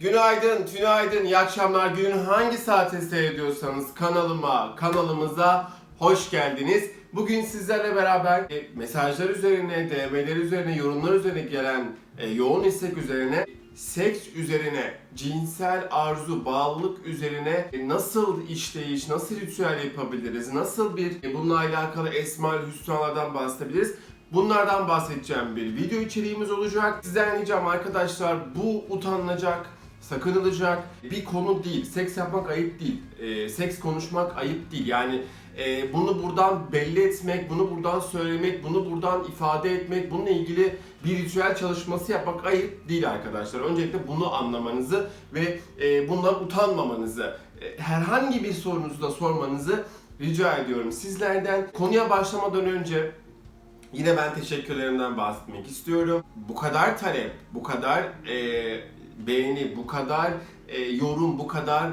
Günaydın, tünaydın, iyi akşamlar. Günün hangi saate seyrediyorsanız kanalıma, kanalımıza hoş geldiniz. Bugün sizlerle beraber e, mesajlar üzerine, DM'ler üzerine, yorumlar üzerine gelen e, yoğun istek üzerine, seks üzerine, cinsel arzu, bağlılık üzerine e, nasıl işleyiş, nasıl ritüel yapabiliriz, nasıl bir bununla alakalı esmal hüsnalardan bahsedebiliriz. Bunlardan bahsedeceğim bir video içeriğimiz olacak. Sizden ricam arkadaşlar bu utanılacak, sakınılacak bir konu değil. Seks yapmak ayıp değil. Ee, seks konuşmak ayıp değil. Yani e, bunu buradan belli etmek, bunu buradan söylemek, bunu buradan ifade etmek, bununla ilgili bir ritüel çalışması yapmak ayıp değil arkadaşlar. Öncelikle bunu anlamanızı ve e, bundan utanmamanızı, e, herhangi bir sorunuzu da sormanızı rica ediyorum sizlerden. Konuya başlamadan önce Yine ben teşekkürlerimden bahsetmek istiyorum. Bu kadar talep, bu kadar e, beğeni, bu kadar e, yorum, bu kadar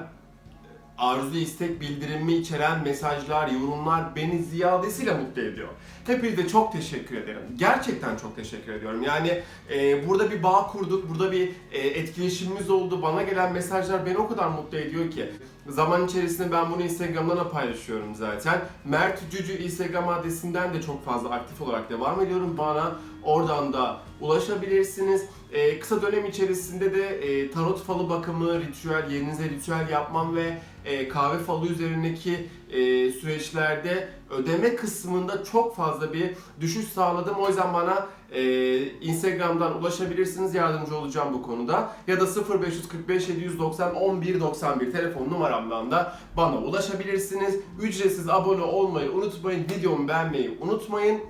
arzu istek bildirimi içeren mesajlar, yorumlar beni ziyadesiyle mutlu ediyor. Hepinize çok teşekkür ederim. Gerçekten çok teşekkür ediyorum. Yani e, burada bir bağ kurduk, burada bir e, etkileşimimiz oldu. Bana gelen mesajlar beni o kadar mutlu ediyor ki. Zaman içerisinde ben bunu Instagram'dan da paylaşıyorum zaten. Mert Cücü Instagram adresinden de çok fazla aktif olarak devam ediyorum. Bana oradan da ulaşabilirsiniz. Ee, kısa dönem içerisinde de e, tarot falı bakımı, ritüel, yerinize ritüel yapmam ve e, kahve falı üzerindeki e, süreçlerde ödeme kısmında çok fazla bir düşüş sağladım. O yüzden bana e, Instagram'dan ulaşabilirsiniz. Yardımcı olacağım bu konuda. Ya da 0545 790 1191 telefon numaramdan da bana ulaşabilirsiniz. Ücretsiz abone olmayı unutmayın. Videomu beğenmeyi unutmayın.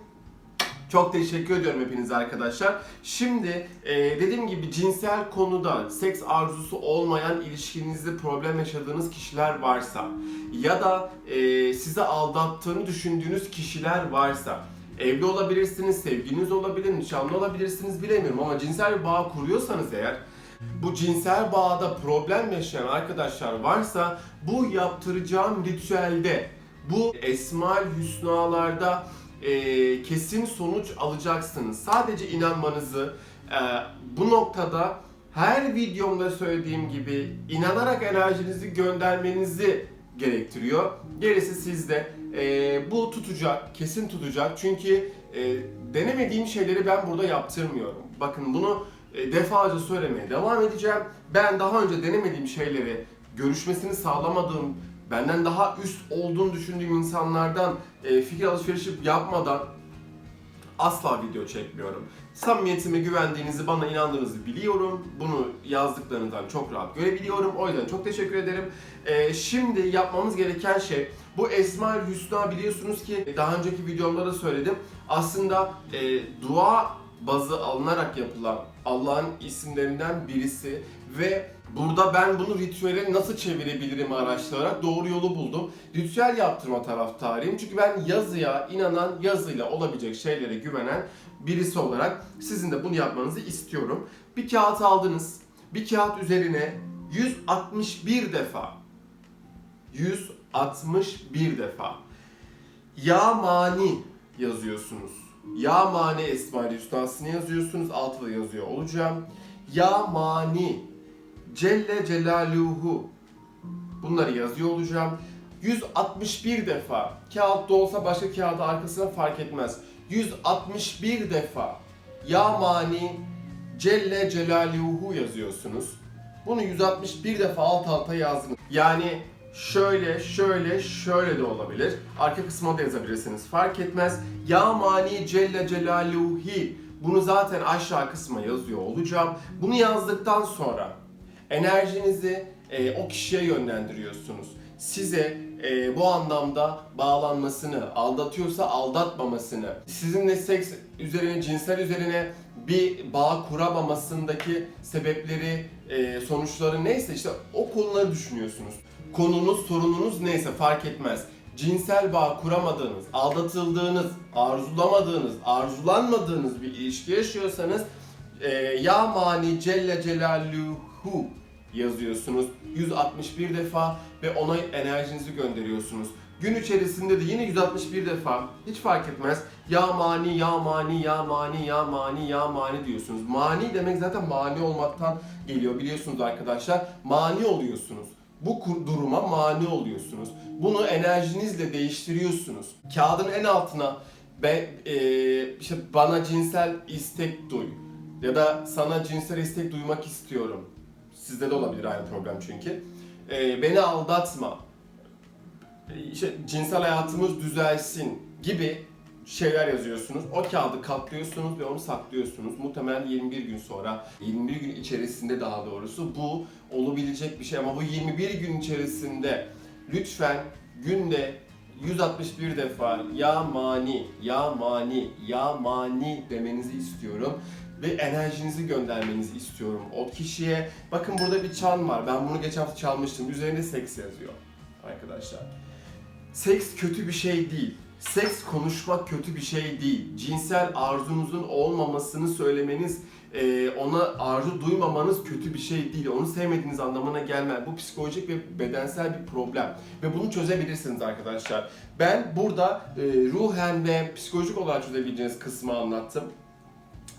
Çok teşekkür ediyorum hepinize arkadaşlar. Şimdi e, dediğim gibi cinsel konuda seks arzusu olmayan ilişkinizde problem yaşadığınız kişiler varsa ya da e, size aldattığını düşündüğünüz kişiler varsa evli olabilirsiniz, sevgiliniz olabilir, nişanlı olabilirsiniz bilemiyorum ama cinsel bir bağ kuruyorsanız eğer bu cinsel bağda problem yaşayan arkadaşlar varsa bu yaptıracağım ritüelde bu esmal hüsnalarda e, kesin sonuç alacaksınız. Sadece inanmanızı e, bu noktada her videomda söylediğim gibi inanarak enerjinizi göndermenizi gerektiriyor. Gerisi sizde. E, bu tutacak, kesin tutacak. Çünkü e, denemediğim şeyleri ben burada yaptırmıyorum. Bakın bunu e, defalarca söylemeye devam edeceğim. Ben daha önce denemediğim şeyleri görüşmesini sağlamadığım benden daha üst olduğunu düşündüğüm insanlardan e, fikir alışverişi yapmadan asla video çekmiyorum. Samimiyetime güvendiğinizi, bana inandığınızı biliyorum. Bunu yazdıklarınızdan çok rahat görebiliyorum. O yüzden çok teşekkür ederim. E, şimdi yapmamız gereken şey, bu Esma Hüsna biliyorsunuz ki daha önceki videomda da söyledim. Aslında e, dua bazı alınarak yapılan Allah'ın isimlerinden birisi ve burada ben bunu ritüele nasıl çevirebilirim araştırarak doğru yolu buldum. Ritüel yaptırma taraftarıyım çünkü ben yazıya inanan, yazıyla olabilecek şeylere güvenen birisi olarak sizin de bunu yapmanızı istiyorum. Bir kağıt aldınız, bir kağıt üzerine 161 defa 161 defa ya mani yazıyorsunuz. Ya mani esma hüsnasını yazıyorsunuz. Altta da yazıyor olacağım. Ya mani Celle Celaluhu Bunları yazıyor olacağım. 161 defa kağıtta olsa başka kağıda arkasına fark etmez. 161 defa Ya mani Celle Celaluhu yazıyorsunuz. Bunu 161 defa alt alta yazdınız. Yani şöyle, şöyle, şöyle de olabilir. Arka kısma da yazabilirsiniz. Fark etmez. Ya mani celle celaluhi. Bunu zaten aşağı kısma yazıyor olacağım. Bunu yazdıktan sonra enerjinizi e, o kişiye yönlendiriyorsunuz. Size e, bu anlamda bağlanmasını, aldatıyorsa aldatmamasını, sizinle seks üzerine, cinsel üzerine bir bağ kuramamasındaki sebepleri, e, sonuçları neyse işte o konuları düşünüyorsunuz. Konunuz, sorununuz neyse fark etmez. Cinsel bağ kuramadığınız, aldatıldığınız, arzulamadığınız, arzulanmadığınız bir ilişki yaşıyorsanız e, Ya Mani Celle Celaluhu yazıyorsunuz 161 defa ve ona enerjinizi gönderiyorsunuz. Gün içerisinde de yine 161 defa hiç fark etmez. Ya mani, ya mani, ya mani, ya mani, ya mani diyorsunuz. Mani demek zaten mani olmaktan geliyor biliyorsunuz arkadaşlar. Mani oluyorsunuz. Bu duruma mani oluyorsunuz. Bunu enerjinizle değiştiriyorsunuz. Kağıdın en altına ben eee, işte bana cinsel istek duy ya da sana cinsel istek duymak istiyorum. Sizde de olabilir aynı problem çünkü. Eee, beni aldatma. E, işte cinsel hayatımız düzelsin gibi şeyler yazıyorsunuz. O kağıdı katlıyorsunuz ve onu saklıyorsunuz. Muhtemelen 21 gün sonra, 21 gün içerisinde daha doğrusu bu olabilecek bir şey ama bu 21 gün içerisinde lütfen günde 161 defa ya mani, ya mani, ya mani demenizi istiyorum ve enerjinizi göndermenizi istiyorum o kişiye. Bakın burada bir çan var. Ben bunu geçen hafta çalmıştım. Üzerinde seks yazıyor arkadaşlar. Seks kötü bir şey değil. Seks konuşmak kötü bir şey değil. Cinsel arzunuzun olmamasını söylemeniz, e, ona arzu duymamanız kötü bir şey değil. Onu sevmediğiniz anlamına gelmez. Bu psikolojik ve bedensel bir problem. Ve bunu çözebilirsiniz arkadaşlar. Ben burada e, ruhen ve psikolojik olarak çözebileceğiniz kısmı anlattım.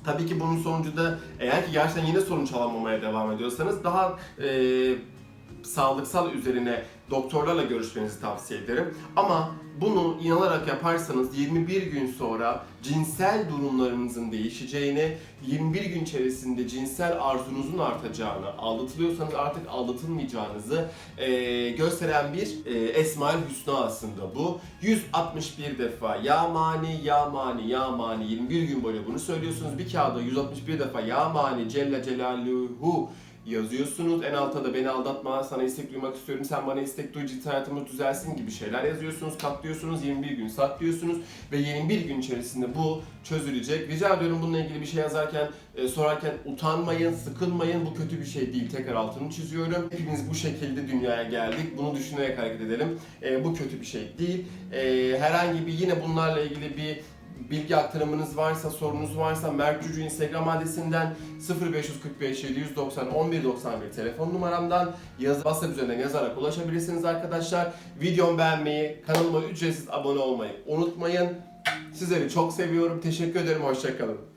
Tabii ki bunun sonucu da eğer ki gerçekten yine sonuç alamamaya devam ediyorsanız daha e, sağlıksal üzerine doktorlarla görüşmenizi tavsiye ederim. Ama bunu inanarak yaparsanız 21 gün sonra cinsel durumlarınızın değişeceğini, 21 gün içerisinde cinsel arzunuzun artacağını, aldatılıyorsanız artık aldatılmayacağınızı e, gösteren bir e, Esmaül Hüsna aslında bu. 161 defa ya mani, ya mani, ya mani 21 gün boyunca bunu söylüyorsunuz. Bir kağıda 161 defa ya mani, Celle Celaluhu yazıyorsunuz. En altta da beni aldatma, sana istek duymak istiyorum, sen bana istek duy, cinsel hayatımız düzelsin gibi şeyler yazıyorsunuz, katlıyorsunuz, 21 gün saklıyorsunuz ve 21 gün içerisinde bu çözülecek. Rica ediyorum bununla ilgili bir şey yazarken, e, sorarken utanmayın, sıkılmayın. Bu kötü bir şey değil. Tekrar altını çiziyorum. Hepimiz bu şekilde dünyaya geldik. Bunu düşünerek hareket edelim. E, bu kötü bir şey değil. E, herhangi bir yine bunlarla ilgili bir bilgi aktarımınız varsa, sorunuz varsa Mert Cücü Instagram adresinden 0545 790 1191 telefon numaramdan yaz WhatsApp üzerinden yazarak ulaşabilirsiniz arkadaşlar. Videomu beğenmeyi, kanalıma ücretsiz abone olmayı unutmayın. Sizleri çok seviyorum. Teşekkür ederim. Hoşçakalın.